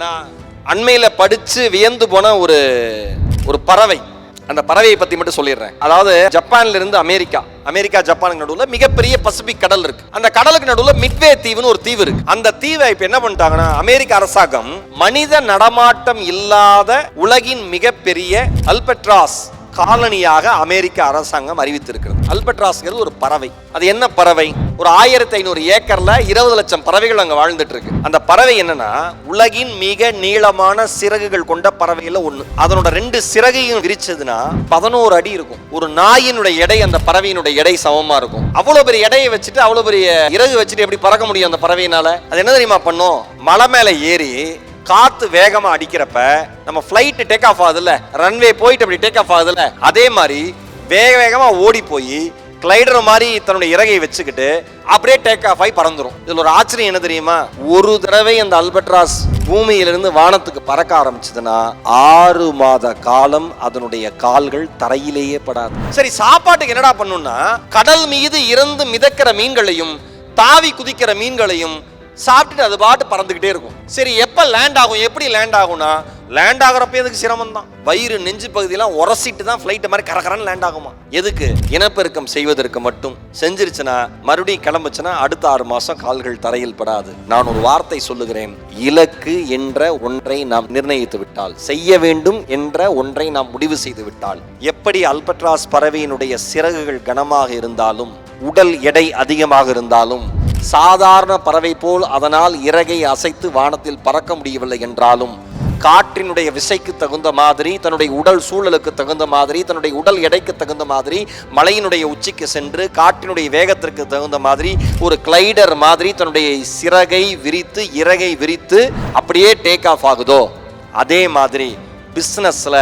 நான் அண்மையில் படித்து வியந்து போன ஒரு ஒரு பறவை. அந்த பறவையை பற்றி மட்டும் சொல்லிடுறேன். அதாவது ஜப்பான்ல இருந்து அமெரிக்கா. அமெரிக்கா ஜப்பானுக்கு நடுவில் மிகப்பெரிய பசிபிக் கடல் இருக்கு. அந்த கடலுக்கு நடுவில் மிட்வே தீவுன்னு ஒரு தீவு இருக்கு. அந்த தீவை இப்போ என்ன பண்ணிட்டாங்கன்னா அமெரிக்க அரசாங்கம் மனித நடமாட்டம் இல்லாத உலகின் மிகப்பெரிய அல்பட்ராஸ் காலனியாக அமெரிக்க அரசாங்கம் அறிவித்திருக்கிறது. அல்பட்ராஸ்ங்கிறது ஒரு பறவை. அது என்ன பறவை? ஒரு ஆயிரத்தி ஐநூறு ஏக்கர்ல இருபது லட்சம் பறவைகள் அங்க வாழ்ந்துட்டு இருக்கு அந்த பறவை என்னன்னா உலகின் மிக நீளமான சிறகுகள் கொண்ட பறவையில ஒண்ணு. அதனோட ரெண்டு சிறகையும் விரிச்சதுன்னா பதினோரு அடி இருக்கும். ஒரு நாயினுடைய எடை அந்த பறவையினுடைய எடை சமமா இருக்கும். அவ்வளவு பெரிய எடையை வச்சுட்டு அவ்வளவு பெரிய இறகு வச்சுட்டு எப்படி பறக்க முடியும் அந்த பறவையினால? அது என்ன தெரியுமா பண்ணும்? மலை மேல ஏறி காத்து வேகமா அடிக்கிறப்ப நம்ம ஃப்ளைட் டேக் ஆஃப் ஆகுதுல்ல? ரன்வே போயிட்டு அப்படி டேக் ஆஃப் ஆகுதுல்ல? அதே மாதிரி வேக வேகமாக ஓடி போய் கிளைடர் மாதிரி தன்னுடைய இறகையை வச்சுக்கிட்டு அப்படியே டேக் ஆஃப் ஆகி பறந்துடும் இதில் ஒரு ஆச்சரியம் என்ன தெரியுமா? ஒரு தடவை அந்த அல்பட்ராஸ் பூமியிலிருந்து வானத்துக்கு பறக்க ஆரம்பிச்சதுன்னா ஆறு மாத காலம் அதனுடைய கால்கள் தரையிலேயே படாது. சரி சாப்பாட்டுக்கு என்னடா பண்ணுன்னா கடல் மீது இறந்து மிதக்கிற மீன்களையும் தாவி குதிக்கிற மீன்களையும் சாப்பிட்டுட்டு அது பாட்டு பறந்துக்கிட்டே இருக்கும். சரி எப்போ லேண்ட் ஆகும்? எப்படி லேண்ட் ஆகும்னா லேண்ட் ஆகுறப்ப எதுக்கு சிரமம் தான் வயிறு நெஞ்சு பகுதியெல்லாம் உரசிட்டு தான் ஃப்ளைட்டு மாதிரி கரகரன்னு லேண்ட் ஆகுமா? எதுக்கு? இனப்பெருக்கம் செய்வதற்கு மட்டும். செஞ்சிருச்சுன்னா மறுபடியும் கிளம்புச்சுன்னா அடுத்த ஆறு மாதம் கால்கள் தரையில் படாது. நான் ஒரு வார்த்தை சொல்லுகிறேன். இலக்கு என்ற ஒன்றை நாம் நிர்ணயித்து விட்டால் செய்ய வேண்டும் என்ற ஒன்றை நாம் முடிவு செய்து விட்டால் எப்படி அல்பட்ராஸ் பறவையினுடைய சிறகுகள் கனமாக இருந்தாலும் உடல் எடை அதிகமாக இருந்தாலும் சாதாரண பறவை போல் அதனால் இறகை அசைத்து வானத்தில் பறக்க முடியவில்லை என்றாலும் காற்றினுடைய விசைக்கு தகுந்த மாதிரி தன்னுடைய உடல் சூழலுக்கு தகுந்த மாதிரி தன்னுடைய உடல் எடைக்கு தகுந்த மாதிரி மலையினுடைய உச்சிக்கு சென்று காற்றினுடைய வேகத்திற்கு தகுந்த மாதிரி ஒரு கிளைடர் மாதிரி தன்னுடைய சிறகை விரித்து இறகை விரித்து அப்படியே டேக் ஆஃப் ஆகுதோ? அதே மாதிரி பிஸ்னஸில்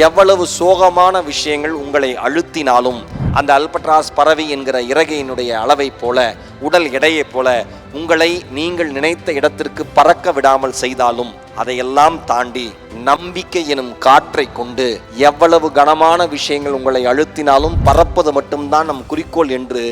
எவ்வளவு சோகமான விஷயங்கள் உங்களை அழுத்தினாலும் அந்த அல்பட்ராஸ் பறவை என்கிற இறகையினுடைய அளவை போல உடல் எடையைப் போல உங்களை நீங்கள் நினைத்த இடத்திற்கு பறக்க விடாமல் செய்தாலும் அதையெல்லாம் தாண்டி நம்பிக்கை எனும் காற்றை கொண்டு எவ்வளவு கனமான விஷயங்கள் உங்களை அழுத்தினாலும் பறப்பது மட்டும்தான் நம் குறிக்கோள் என்று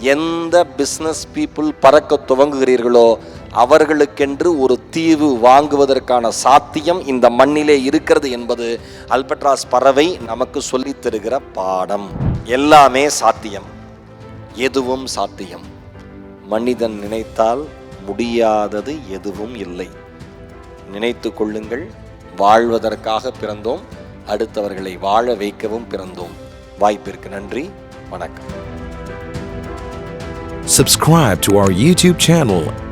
எந்த பிஸ்னஸ் பீப்புள் பறக்க துவங்குகிறீர்களோ அவர்களுக்கென்று ஒரு தீவு வாங்குவதற்கான சாத்தியம் இந்த மண்ணிலே இருக்கிறது என்பது அல்பட்ராஸ் பறவை நமக்கு சொல்லித் தருகிற பாடம். எல்லாமே சாத்தியம். எதுவும் சாத்தியம். மனிதன் நினைத்தால் முடியாதது எதுவும் இல்லை. நினைத்து கொள்ளுங்கள் வாழ்வதற்காக பிறந்தோம் அடுத்தவர்களை வாழ வைக்கவும் பிறந்தோம். வாய்ப்பிற்கு நன்றி வணக்கம். Subscribe to our YouTube channel